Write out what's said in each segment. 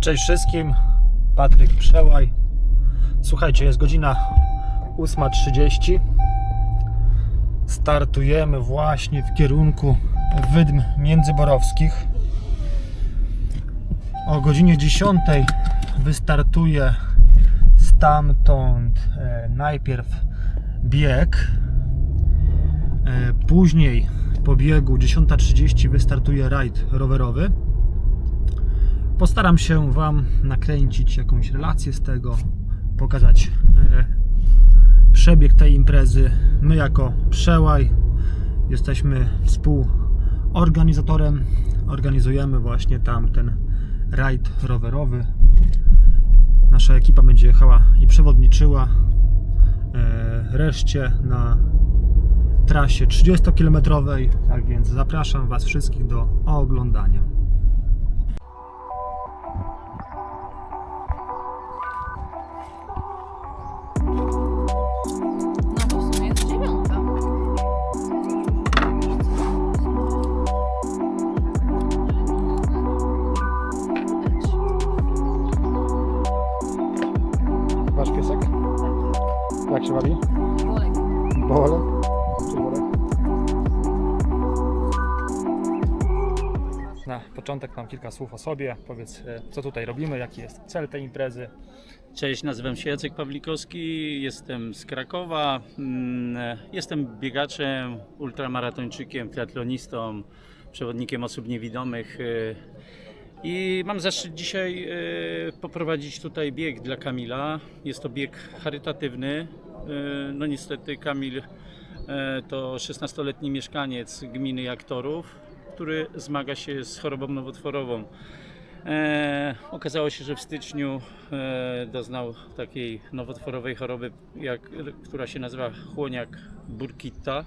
Cześć wszystkim, Patryk Przełaj. Słuchajcie, jest godzina 8.30. Startujemy właśnie w kierunku Wydm Międzyborowskich. O godzinie 10 wystartuje stamtąd e, najpierw bieg, e, później po biegu 10.30 wystartuje rajd rowerowy. Postaram się Wam nakręcić jakąś relację z tego, pokazać e, przebieg tej imprezy. My, jako Przełaj, jesteśmy współorganizatorem. Organizujemy właśnie tam ten rajd rowerowy. Nasza ekipa będzie jechała i przewodniczyła e, reszcie na trasie 30-kilometrowej. Tak więc zapraszam Was wszystkich do oglądania. Kilka słów o sobie. Powiedz, e, co tutaj robimy, jaki jest cel tej imprezy. Cześć, nazywam się Jacek Pawlikowski, jestem z Krakowa. Mm, Jestem biegaczem, ultramaratończykiem, triatlonistą, przewodnikiem osób niewidomych. y, I mam zaszczyt dzisiaj poprowadzić tutaj bieg dla Kamila. Jest to bieg charytatywny. No niestety Kamil to 16-letni mieszkaniec gminy Jaktorów, który zmaga się z chorobą nowotworową. E, okazało się, że w styczniu e, doznał takiej nowotworowej choroby, jak, która się nazywa chłoniak burkitta.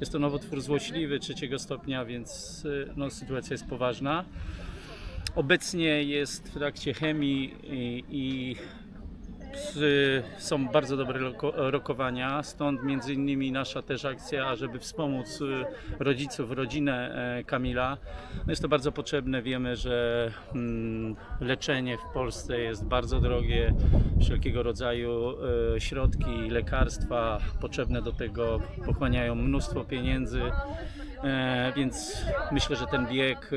Jest to nowotwór złośliwy trzeciego stopnia, więc e, no, sytuacja jest poważna. Obecnie jest w trakcie chemii i, i są bardzo dobre rokowania, stąd między innymi nasza też akcja, żeby wspomóc y, rodziców, rodzinę e, Kamila. No jest to bardzo potrzebne, wiemy, że mm, leczenie w Polsce jest bardzo drogie, wszelkiego rodzaju e, środki, lekarstwa potrzebne do tego pochłaniają mnóstwo pieniędzy. E, więc myślę, że ten bieg e,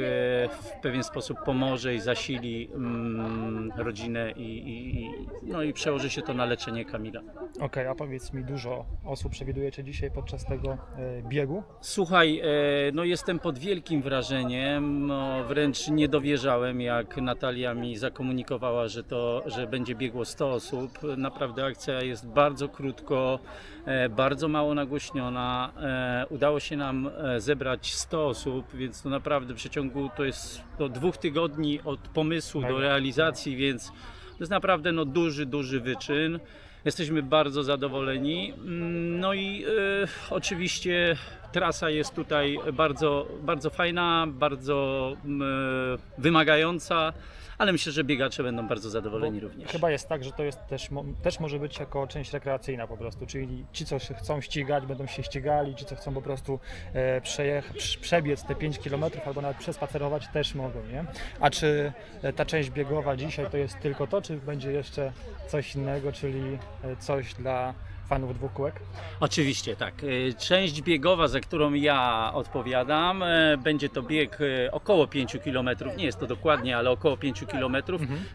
w pewien sposób pomoże i zasili mm, rodzinę i, i, no i przełoży się to na leczenie Kamila. Okej, a powiedz mi, dużo osób przewidujecie dzisiaj podczas tego e, biegu? Słuchaj, no jestem pod wielkim wrażeniem, no wręcz nie dowierzałem, jak Natalia mi zakomunikowała, że to, że będzie biegło 100 osób. Naprawdę akcja jest bardzo krótko, bardzo mało nagłośniona. Udało się nam e, zebrać 100 osób, więc to naprawdę w przeciągu to jest do dwóch tygodni od pomysłu do realizacji, więc to jest naprawdę no, duży, duży wyczyn. Jesteśmy bardzo zadowoleni. Mm, No i e, oczywiście trasa jest tutaj bardzo, bardzo fajna, bardzo mm, wymagająca, ale myślę, że biegacze będą bardzo zadowoleni Bo również. Chyba jest tak, że to jest też, też może być jako część rekreacyjna po prostu, czyli ci, co się chcą ścigać, będą się ścigali, ci, co chcą po prostu e, przejech- prz- przebiec te 5 km albo nawet przespacerować też mogą, nie? A czy e, ta część biegowa dzisiaj to jest tylko to, czy będzie jeszcze coś innego, czyli e, coś dla fanów dwóch kółek? Oczywiście, tak. E, Część biegowa, za którą ja odpowiadam, e, będzie to bieg e, około 5 km. Nie jest to dokładnie, ale około 5 km.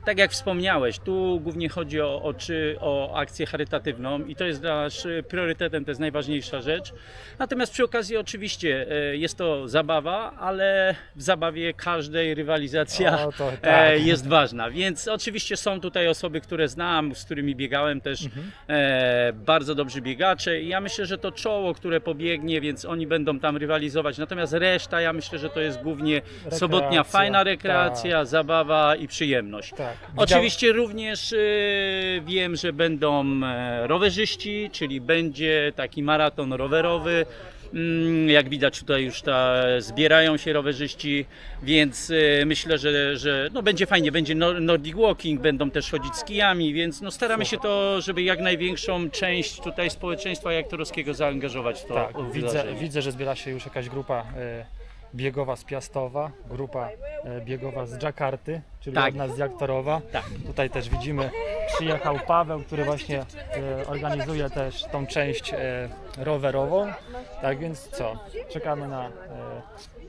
Tak jak wspomniałeś, tu głównie chodzi o, o, czy, o akcję charytatywną i to jest nasz priorytetem, to jest najważniejsza rzecz. Natomiast przy okazji oczywiście jest to zabawa, ale w zabawie każdej rywalizacja O, to tak. jest ważna. Więc oczywiście są tutaj osoby, które znam, z którymi biegałem też e, bardzo dobrzy biegacze i ja myślę, że to czoło, które pobiegnie, więc oni będą tam rywalizować. Natomiast reszta, ja myślę, że to jest głównie sobotnia fajna rekreacja, zabawa i przyjemność. Tak. Oczywiście również e, wiem, że będą e, rowerzyści, czyli będzie taki maraton rowerowy. Mm, Jak widać tutaj już ta, zbierają się rowerzyści, więc e, myślę, że, że no będzie fajnie, będzie nor- Nordic Walking, będą też chodzić z kijami, więc no staramy się to, żeby jak największą część tutaj społeczeństwa jaktorowskiego zaangażować w to Tak, widzę, widzę, że zbiera się już jakaś grupa e, biegowa z Piastowa, grupa e, biegowa z Dżakarty, czyli Tak. od nas z Jaktorowa. Tak. Tutaj też widzimy, przyjechał Paweł, który właśnie e, organizuje też tą część e, rowerową. Tak więc co, czekamy na e,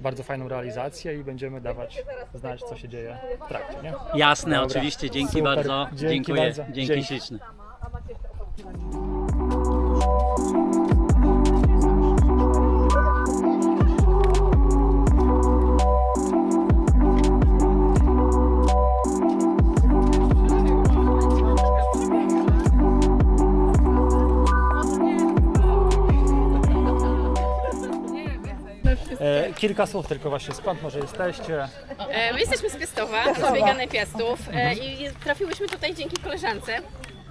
bardzo fajną realizację i będziemy dawać znać, co się dzieje w trakcie, nie? Jasne, Dobra. oczywiście, dzięki Super. bardzo. Dzięki Dziękuję. bardzo. Dzięki Dzięki. śliczne. Kilka słów tylko właśnie, skąd może jesteście? E, My jesteśmy z Piastowa, z Bieganej Piastów e, i trafiłyśmy tutaj dzięki koleżance.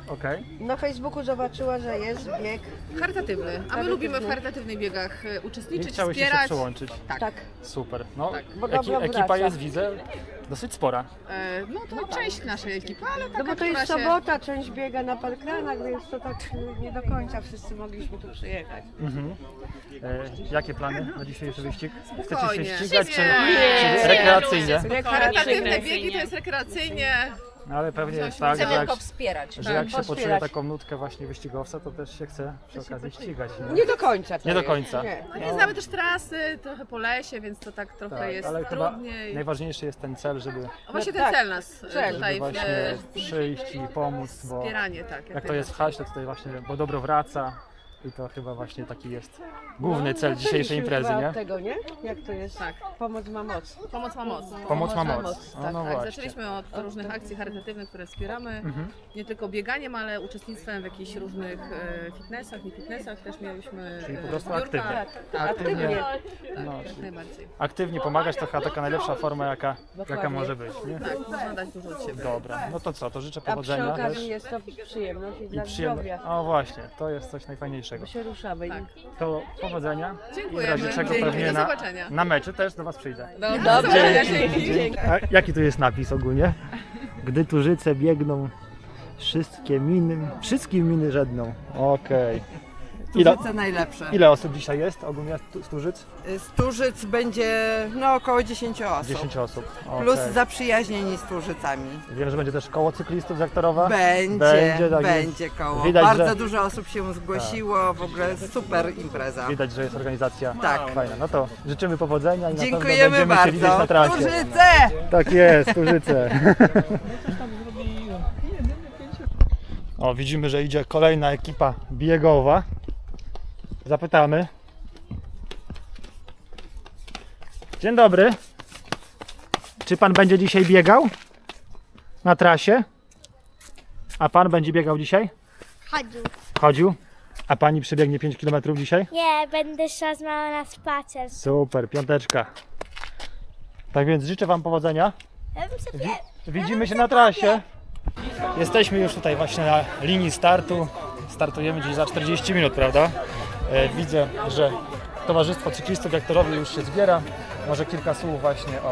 Okej. Na Facebooku zobaczyła, że jest bieg. Charytatywny. A my lubimy w charytatywnych biegach e, I uczestniczyć, chciałyście się wspierać. przyłączyć. Tak. Super. No, Tak. Bo eki, dobro ekipa wraca. jest, widzę, dosyć spora. E, No to część naszej ekipy, ale taka, No bo to jest która się... sobota, część biega na parkranach, więc to tak y, nie do końca wszyscy mogliśmy tu przyjechać. Mhm. E, jakie plany na dzisiejszy wyścig? Chcecie się Spokojnie. ścigać, czy, Nie. czy rekreacyjnie? Charytatywne biegi to jest rekreacyjnie. Ale pewnie jest tak, że Chcemy jak, tylko wspierać. że jak się Wspierać. poczuje taką nutkę właśnie wyścigowca, to też się chce przy okazji ścigać. Nie? Nie do końca. to Nie do jest. końca. Nie. No nie znamy też trasy, trochę po lesie, więc to tak trochę Tak, jest ale chyba trudniej. najważniejszy jest ten cel, żeby, A właśnie No ten tak, cel nas e, cel. tutaj żeby w, właśnie e, przyjść i pomóc, bo wspieranie, tak. jak to jest w haśle, tutaj właśnie, bo dobro wraca i to chyba właśnie taki jest główny cel No, dzisiejszej imprezy, nie? tego, nie? Jak to jest? Tak. Pomoc ma moc. Pomoc ma moc. Pomoc ma ma moc. moc, No, tak, no Tak, właśnie. zaczęliśmy od różnych akcji charytatywnych, które wspieramy. Mhm. Nie tylko bieganiem, ale uczestnictwem w jakichś różnych e, fitnessach, nie fitnessach też mieliśmy. Czyli po e, prostu zbiórka. aktywnie. Tak, Aktywnie. aktywnie. No, Tak, jak czyli najbardziej. aktywnie pomagać to chyba taka najlepsza forma, jaka, jaka może być, nie? Tak, można dać dużo od siebie. Dobra, no to co, to życzę A przy powodzenia też. okazji jest to przyjemność i I przyjemność. zdrowia. O właśnie, to jest coś najfajniejszego. Bo się ruszamy. Tak. To powodzenia. Dziękujemy. I w razie czego Dzięki, pewnie do na, zobaczenia. na meczy też do Was przyjdę. Do zobaczenia, dzięki. A jaki tu jest napis ogólnie? Gdy tużyce biegną, wszystkie miny, wszystkim miny żedną. Okej. Ile, najlepsze. ile osób dzisiaj jest ogólnie z Tużyc? Stórzyc będzie no około 10 osób. 10 osób. Plus Okej. zaprzyjaźnieni z Stórzycami. Wiem, że będzie też koło cyklistów z Jaktorowa. Będzie, Będzie, będzie, tak koło. Widać, Bardzo że- dużo osób się zgłosiło, w ogóle super impreza. Widać, że jest organizacja Tak. fajna. No to życzymy powodzenia i na pewno Dziękujemy będziemy się widzieć na bardzo. trasie. Stórzyce! Tak jest, Tużyce. O, widzimy, że idzie kolejna ekipa biegowa. Zapytamy. Dzień dobry. Czy pan będzie dzisiaj biegał? Na trasie? A pan będzie biegał dzisiaj? Chodził. Chodził? A pani przebiegnie 5 km dzisiaj? Nie, będę szła z mamą na spacer. Super, piąteczka. Tak więc życzę Wam powodzenia. Ja bym sobie... Widzimy się na trasie. Jesteśmy już tutaj właśnie na linii startu. Startujemy gdzieś za 40 minut, prawda? E, Widzę, że Towarzystwo Cyklistów Jaktorowi już się zbiera. Może kilka słów właśnie o,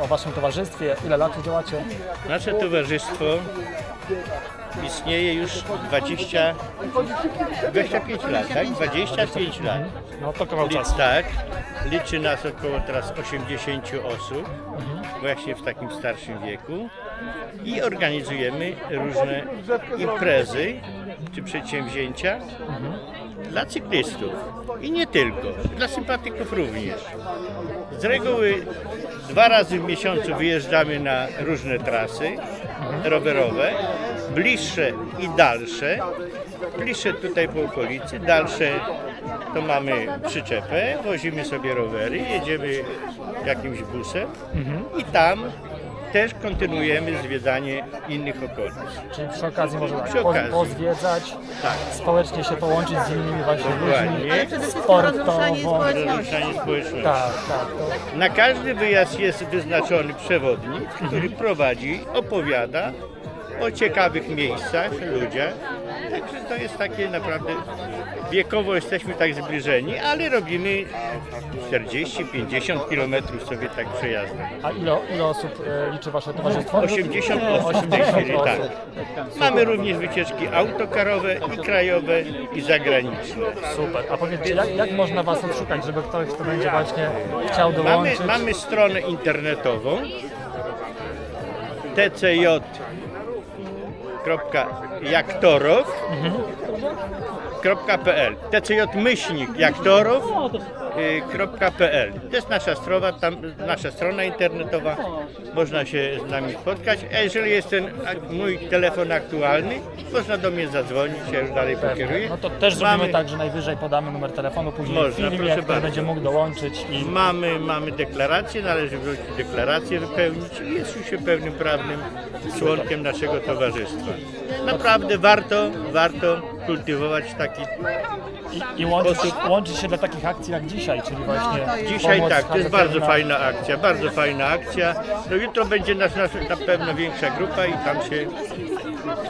o, o Waszym towarzystwie. Ile lat działacie? Nasze towarzystwo istnieje już 20, 25 lat, tak? 25 lat. No to kawał Lic, czasu. tak, liczy nas około teraz 80 osób, właśnie w takim starszym wieku i organizujemy różne imprezy czy przedsięwzięcia dla cyklistów i nie tylko, dla sympatyków również. Z reguły dwa razy w miesiącu wyjeżdżamy na różne trasy rowerowe, bliższe i dalsze. Bliższe tutaj po okolicy, dalsze to mamy przyczepę, wozimy sobie rowery, jedziemy jakimś busem i tam też kontynuujemy zwiedzanie innych okolic. Czyli przy okazji można Przy po, okazji. pozwiedzać, Tak. społecznie się połączyć z innymi właśnie ludźmi. Dokładnie. Sportowo. Rozruszanie społeczności. Tak, tak. To Na każdy wyjazd jest wyznaczony przewodnik, który prowadzi, opowiada o ciekawych miejscach, ludziach Także to jest takie naprawdę, wiekowo jesteśmy tak zbliżeni, ale robimy 40-50 kilometrów sobie tak przejazdem. A ile, ile osób e, liczy Wasze towarzystwo? 80 osób w tej chwili, tak. Mamy również wycieczki autokarowe i krajowe i zagraniczne. Super. A powiedzcie, jak, jak można Was odszukać, żeby ktoś, kto będzie właśnie chciał Mamy, dołączyć? mamy stronę internetową jak torów. Mhm tcj.jaktorow.pl tcj myślnik jaktorow.pl To jest nasza strona, tam, nasza strona internetowa, można się z nami spotkać. A jeżeli jest ten mój telefon aktualny, można do mnie zadzwonić, ja już dalej pokieruję. No to też zrobimy Mamy- tak, że najwyżej podamy numer telefonu, później Można, który bardzo. będzie mógł dołączyć i Mamy, mamy deklarację, należy wrócić deklarację wypełnić i jest już się pełnym prawnym członkiem naszego towarzystwa. Naprawdę warto, warto kultywować taki. I, i łączyć, łączyć się dla takich akcji jak dzisiaj, czyli właśnie Dzisiaj pomoc tak, to jest bardzo charytatywna. fajna akcja, bardzo fajna akcja. No jutro będzie nas, nas na pewno większa grupa i tam się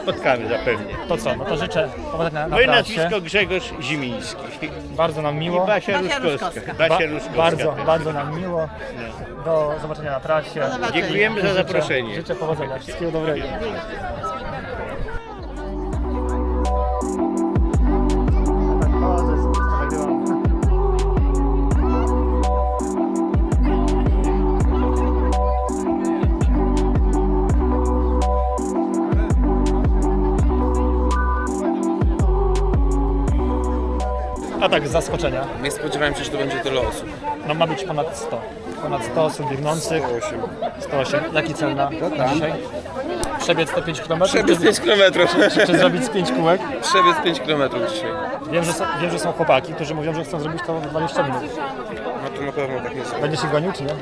spotkamy zapewne. To co, no to życzę powodzenia na Moje trasie. nazwisko Grzegorz Zimiński Bardzo nam i miło. Basia Basia Ruszkowska. Ruszkowska. Ba- Basia bardzo, też. bardzo nam miło. Do zobaczenia na trasie. Dziękujemy za Życzę- zaproszenie. Życzę powodzenia. Wszystkiego dobrego. A tak, z zaskoczenia. Nie spodziewałem się, że to będzie tyle osób. No ma być ponad 100. Ponad 100 osób biegnących. 108. Jaki cel na, na dzisiaj? Przebiec te 5 km? Przebiec 5 km. Czy zrobić z 5 kółek? Przebiec 5 km dzisiaj. Wiem że, są, wiem, że są chłopaki, którzy mówią, że chcą zrobić to w 20 minut. No to na pewno tak nie jest. Będzie się gonił, czy nie?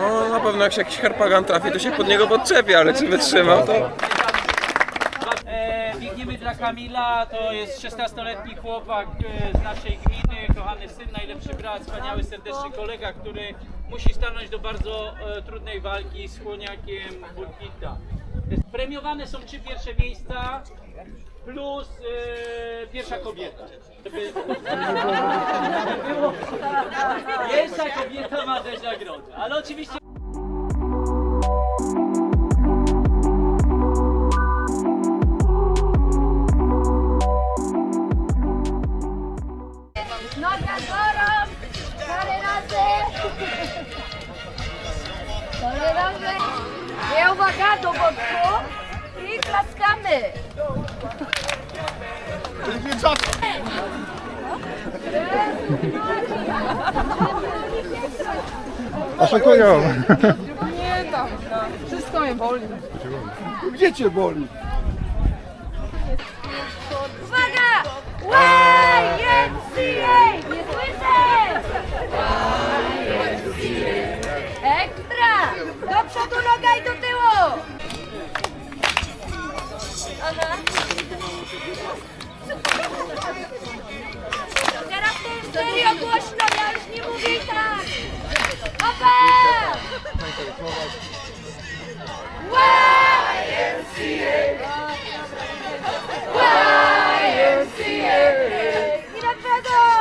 No na pewno jak się jakiś harpagan trafi, to się pod niego podczepi, ale czy wytrzymał, to... E, biegniemy dla Kamila, to jest 16-letni chłopak e, z naszej gminy, kochany syn, najlepszy brat, wspaniały, serdeczny kolega, który musi stanąć do bardzo e, trudnej walki z chłoniakiem Burkitta. Premiowane są trzy pierwsze miejsca plus e, pierwsza kobieta. Żeby... Pierwsza kobieta ma też nagrodę, ale oczywiście Nie uwaga, do boku i klaskamy! Oszukują. Nie tam, wszystko mnie boli. Uwaga! YMCA! Nie słyszę! Ekstra! Do przodu noga i do tyłu! Aha. Teraz to już serio głośno, ja już nie mówię tak! Opa! I do przodu! Jeszcze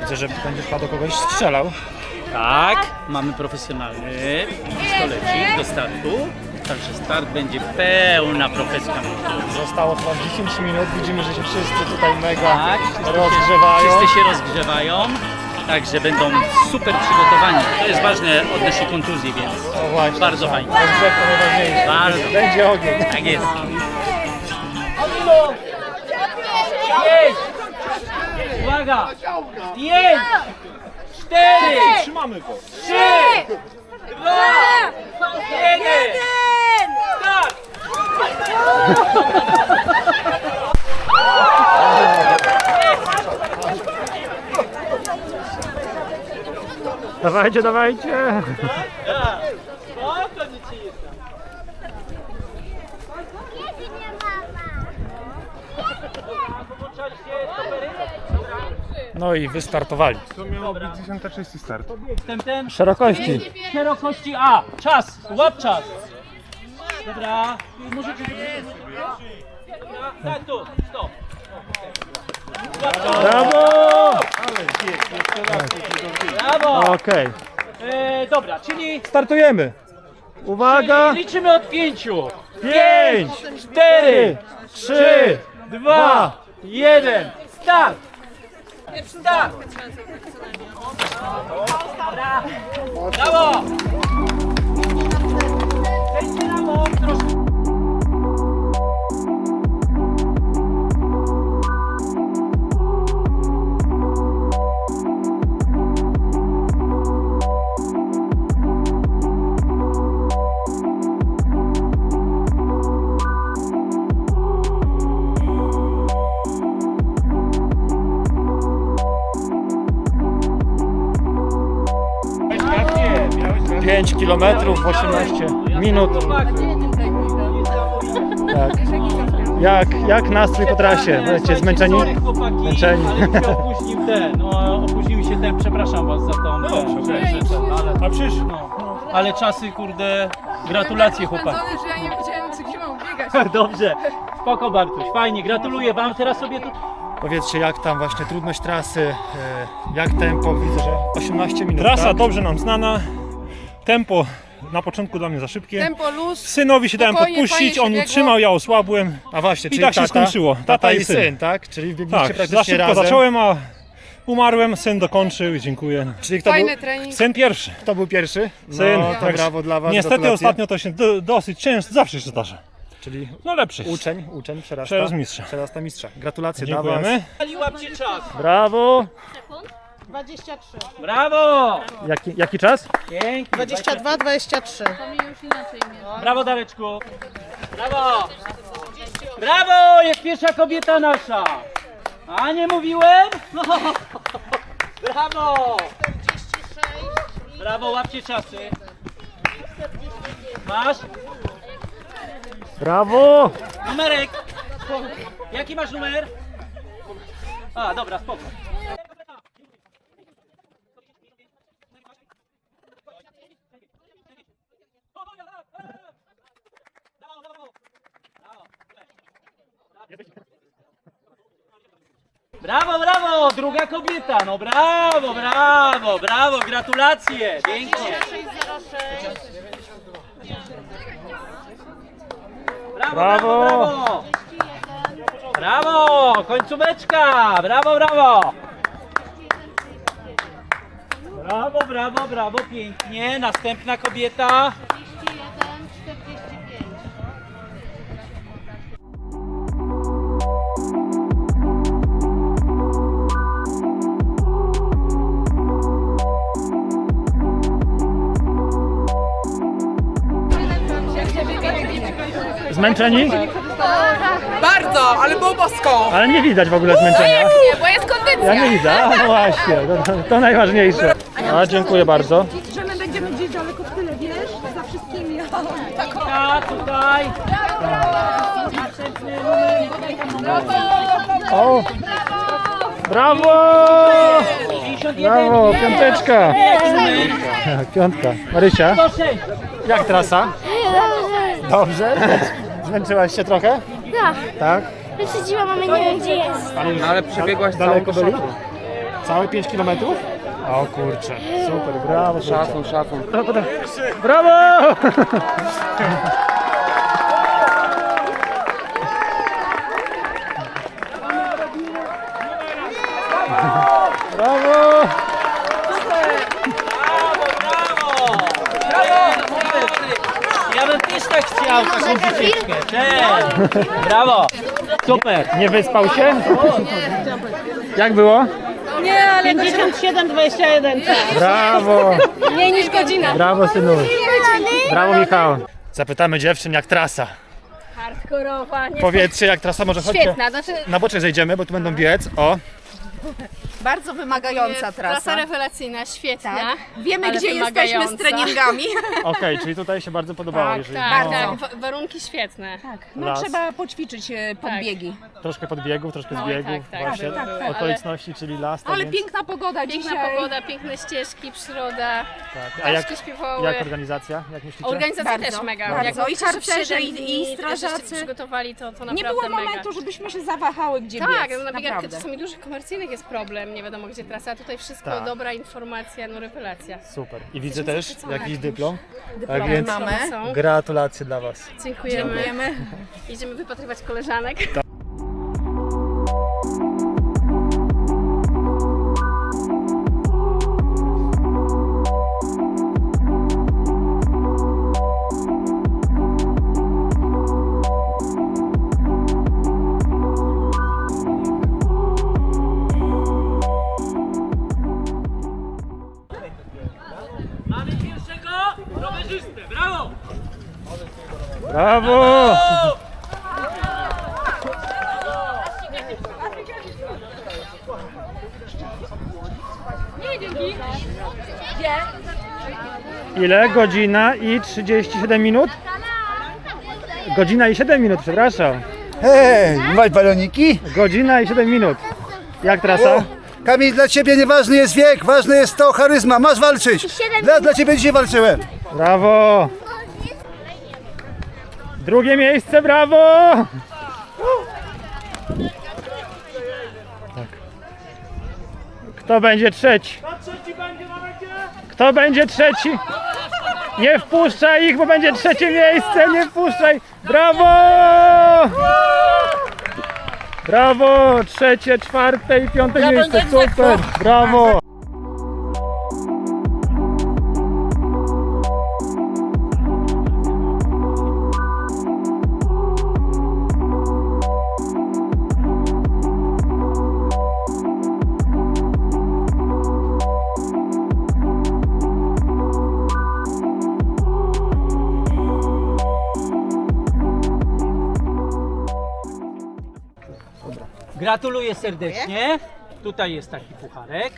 Widzę, że będzie chyba do kogoś strzelał. Tak, mamy profesjonalny pistolecik do startu. Także start będzie pełna profeska. Zostało chyba 10 minut. Widzimy, że się wszyscy tutaj mega Tak, rozgrzewają. Wszyscy się rozgrzewają, także będą super przygotowani. To jest ważne odnośnie kontuzji, więc O, właśnie, bardzo tak. fajnie. Rozgrzewka najważniejsza. Bardzo. Będzie ogień. Tak jest. Pięć! Uwaga! Pięć! Cztery! Trzymamy go! Trzy! Dwa! Jeden! Start! Dawajcie, dawajcie! Tak. No i wystartowali. To miało być 10.30 start. Ten, ten. Szerokości. Szerokości A. Czas. Łap czas. Dobra. Możecie... Dobra. Tak, tu. Stop. Brawo! Brawo. Okej. E, dobra, czyli Startujemy. Uwaga. liczymy od pięciu. Pięć, Cztery, trzy, dwa, jeden. Start. Start. Brawo. Kilometrów, 18 minut. Tak. Jak, jak nastrój po trasie? Będziecie zmęczeni? Zmęczeni. opóźnił ten, no, opóźnił się ten, przepraszam was za tą, ten, że, że ten, ale, A przecież no, ale czasy, kurde, gratulacje chłopaki. że ja nie wiedziałem, gdzie mam biegać. Dobrze, spoko Bartuś, fajnie, gratuluję wam, teraz sobie tu... powiedzcie jak tam właśnie trudność trasy, e, jak tempo, widzę, że 18 minut. Trasa tak? dobrze nam znana. Tempo na początku dla mnie za szybkie. Tempo luz. Synowi się dałem podpuścić, on utrzymał, ja osłabłem. A właśnie, I czyli tak się tata, skończyło. Tata, tata i syn. tak? Czyli biegliście Tak, za praktycznie szybko razem. zacząłem, a umarłem, syn dokończył i dziękuję. Czyli kto był, Fajny trening. Syn pierwszy. kto był pierwszy? No, syn. No, to Tak. brawo dla was. Niestety gratulacje. ostatnio to się do, dosyć często, zawsze się zdarza. Czyli No lepszy uczeń, uczeń przerasta. Przeraz mistrza. Przerasta mistrza. Gratulacje dla was. Dziękujemy. Brawo. Sekund? 23. Brawo! Jaki, jaki czas? Pięknie. 22, 23. Brawo Dareczku. Brawo! Brawo! jest pierwsza kobieta nasza. A nie mówiłem? No. Brawo! 46. Brawo, łapcie czasy. Masz? Brawo! Numerek. Jaki masz numer? A, dobra, spoko. Brawo, brawo, druga kobieta, no brawo, brawo, brawo, gratulacje, pięknie. Brawo, brawo, brawo. Brawo, końcóweczka, brawo, brawo. Brawo, brawo, brawo, pięknie, następna kobieta. Zmęczeni? Bardzo, ale było bosko. Ale nie widać w ogóle zmęczenia. Nie, bo jest kondycja. Ja nie widzę, a no właśnie, to, to najważniejsze. A, dziękuję bardzo. Że my będziemy gdzieś daleko w tyle, wiesz? Za wszystkimi. Ta, tutaj. O! Brawo! 51. Brawo, piąteczka! Piątka. Marysia, 106. jak trasa? Dobrze? Zmęczyłaś się trochę? Tak, Tak? wyprzedziłam, mamy nie wiem gdzie jest. No ale przebiegłaś Daleko całą byli? szafą. Całe 5 km? O kurczę, super, brawo. Szafą, szafą. Brawo! Brawo! Brawo, brawo. Ja bym też tak chciał taką wycieczkę. Cześć. Brawo. Super. Nie wyspał się? Jak było? Nie, ale 57, 21. Brawo! mniej niż godzina. Brawo synu! Brawo Michał! Zapytamy dziewczyn jak trasa. Hardkorowa, nie Powiedzcie jak trasa może chodźcie. Świetna, znaczy Na boczek zejdziemy, bo tu będą biec. O! Bardzo wymagająca Trasa trasa. rewelacyjna, świetna. Tak. Wiemy, ale gdzie jesteśmy wymagająca. z treningami. Okej, czyli tutaj się bardzo podobało. Tak, jeżeli Tak, no, tak, wa- warunki świetne. No, Las. trzeba poćwiczyć e, podbiegi. Troszkę podbiegów, troszkę No, zbiegów, tak, tak. właśnie Tak, tak, tak. okoliczności, czyli las. tak Ale więc, piękna pogoda Piękna dzisiaj. pogoda, piękne ścieżki, przyroda, tak. A jak, ptaszki śpiewały. jak organizacja? Jak myślicie? Organizacja Bardzo, też mega. bardzo. Jak I mówicie, że w harcerze, siedem i- i strażacy. przygotowali, to, to Nie naprawdę było mega. momentu, żebyśmy się zawahały, gdzie Tak, biec. no na biegach Naprawdę. czasami dużych komercyjnych jest problem, nie wiadomo gdzie trasa, a tutaj wszystko, Tak. dobra informacja, no rewelacja. Super. I widzę też jakiś jakimś. dyplom. Tak więc mamy. Są. gratulacje dla Was. Dziękujemy. Dziękujemy. Idziemy wypatrywać koleżanek. Brawo! Ile? Godzina i 37 minut? Godzina i 7 minut, przepraszam. Hej, masz baloniki? Godzina i 7 minut. Jak trasa? Kamil, dla ciebie nieważny jest wiek, ważne jest to charyzma, masz walczyć. Dla, dla ciebie dzisiaj walczyłem. Brawo! Drugie miejsce, brawo! Tak. Kto będzie trzeci? Kto będzie trzeci? Nie wpuszczaj ich, bo będzie trzecie miejsce, nie wpuszczaj! Brawo! Brawo! Trzecie, czwarte i piąte miejsce, super! Brawo! Gratuluję serdecznie. Tutaj jest taki pucharek.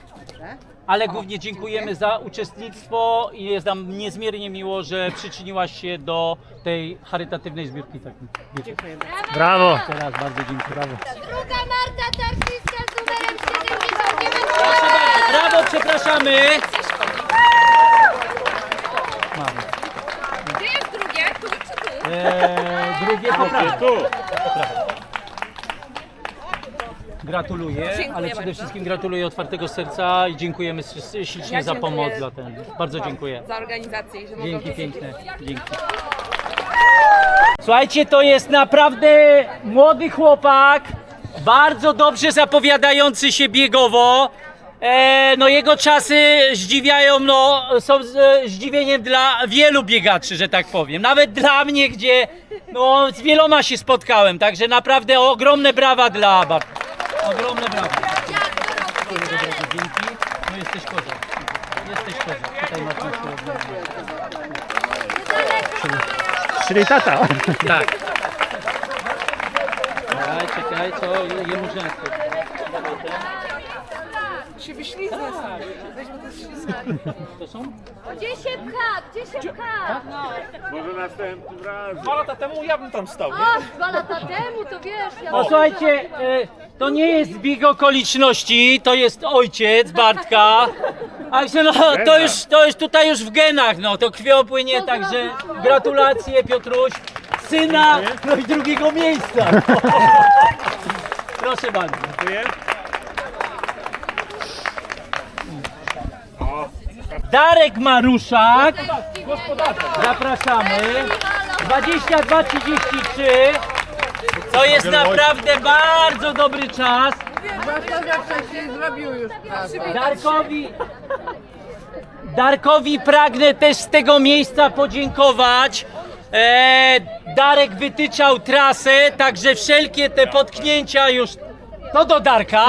Ale głównie dziękujemy za uczestnictwo i jest nam niezmiernie miło, że przyczyniłaś się do tej charytatywnej zbiórki. Tak, wiecie. Brawo! Teraz bardzo dziękuję. Brawo. Druga Marta Tarczyńska z numerem 79. Proszę bardzo, brawo, przepraszamy. Mamy. Gdzie jest drugie? Tu czy tu? Eee, drugie poprawy. Tu. Gratuluję, ale przede wszystkim gratuluję otwartego serca i dziękujemy ślicznie za pomoc dla ten. Bardzo dziękuję. Za organizację i że Dzięki piękne. Dzięki. Słuchajcie, to jest naprawdę młody chłopak, bardzo dobrze zapowiadający się biegowo. E, no jego czasy zdziwiają, no są e, zdziwieniem dla wielu biegaczy, że tak powiem. Nawet dla mnie, gdzie no z wieloma się spotkałem, także naprawdę ogromne brawa dla Bartka. Ogromne brawa. Dzięki. No jesteś kozak. Jesteś kozak. Tutaj masz na Czyli tata. Tak. Czekaj, czekaj, co? Jemu rzęsy. Się wyślizgnę sam. Weź, bo to jest. To są? Gdzie się pcha? Gdzie się pcha? No. Dwa lata temu ja bym tam stał, nie? O, dwa lata temu, to wiesz, ja O, słuchajcie, e, to nie jest zbieg okoliczności, to jest ojciec Bartka. A no, to już, to już tutaj już w genach, no, to krwią płynie, także gratulacje Piotruś, syna, no i drugiego miejsca. Proszę bardzo. Dziękuję. Darek Maruszak. Zapraszamy. 22.33. To jest naprawdę bardzo dobry czas. Zwłaszcza, że wcześniej zrobił już. Darkowi, Darkowi pragnę też z tego miejsca podziękować. E, Darek wytyczał trasę, także wszelkie te potknięcia już to do Darka.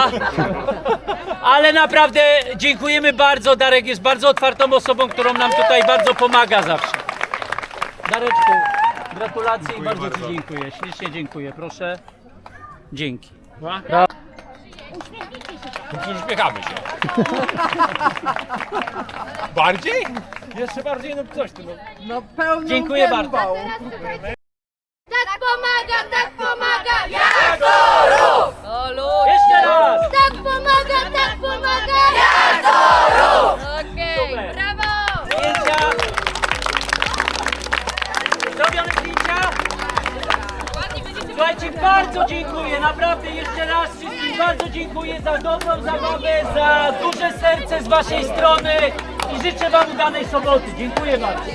Ale naprawdę dziękujemy bardzo. Darek jest bardzo otwartą osobą, którą nam tutaj bardzo pomaga zawsze. Dareczku, gratulacje i bardzo Ci dziękuję. Ślicznie dziękuję, proszę. Dzięki. Uśmiechamy się. Bardziej? Jeszcze bardziej, no coś ty, no. No pełną Dziękuję gębą. bardzo. Bardzo dziękuję, naprawdę jeszcze raz wszystkim bardzo dziękuję za dobrą zabawę, za duże serce z waszej strony i życzę wam udanej soboty. Dziękuję bardzo.